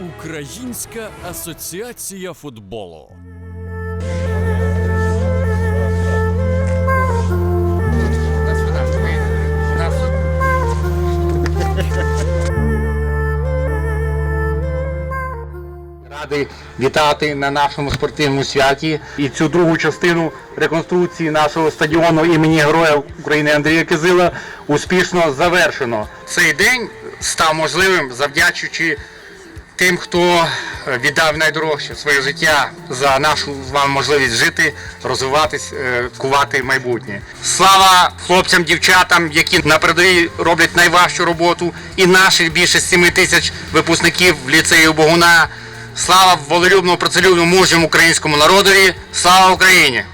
Українська асоціація футболу. Радий вітати на нашому спортивному святі і цю другу частину реконструкції нашого стадіону імені Героя України Андрія Кизила успішно завершено. Цей день став можливим завдячуючи тим, хто віддав найдорожче своє життя за нашу з вами можливість жити, розвиватись, е, кувати майбутнє. Слава хлопцям, дівчатам, які на передовій роблять найважчу роботу, і наших більше 7 тисяч випускників ліцею Богуна. Слава волелюбному, працелюбному, мужньому українському народові! Слава Україні!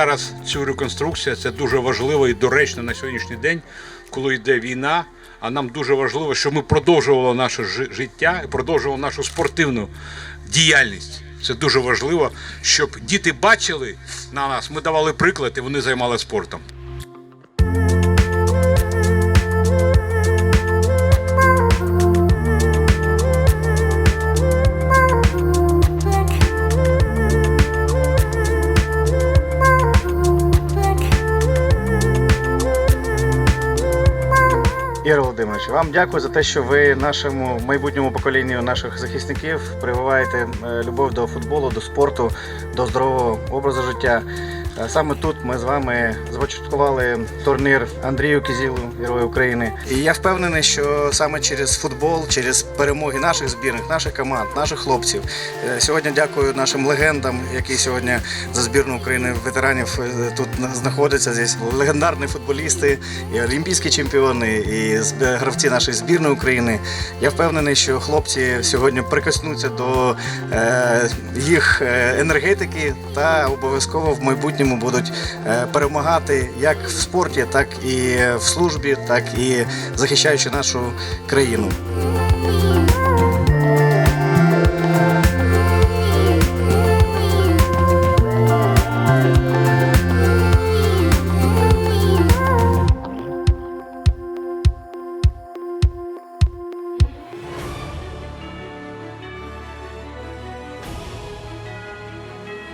Зараз цю реконструкцію це дуже важливо і доречно на сьогоднішній день, коли йде війна. А нам дуже важливо, щоб ми продовжували наше життя і продовжували нашу спортивну діяльність. Це дуже важливо, щоб діти бачили на нас. Ми давали приклад, і вони займалися спортом. Ігор Володимирович, вам дякую за те, що ви нашому майбутньому поколінню наших захисників прививаєте е, любов до футболу, до спорту, до здорового образу життя. Е, Саме тут ми з вами започаткували турнір Андрію Кізілу, Герою України. І я впевнений, що саме через футбол, через перемоги наших збірних, наших команд, наших хлопців. е, Сьогодні дякую нашим легендам, які сьогодні за збірну України ветеранів е, тут знаходяться. Здесь легендарні футболісти, і олімпійські чемпіони, і гравці нашої збірної України. Я впевнений, що хлопці сьогодні прикоснуться до їх енергетики та обов'язково в майбутньому будуть е, перемагати як в спорті, так і в службі, так і захищаючи нашу країну.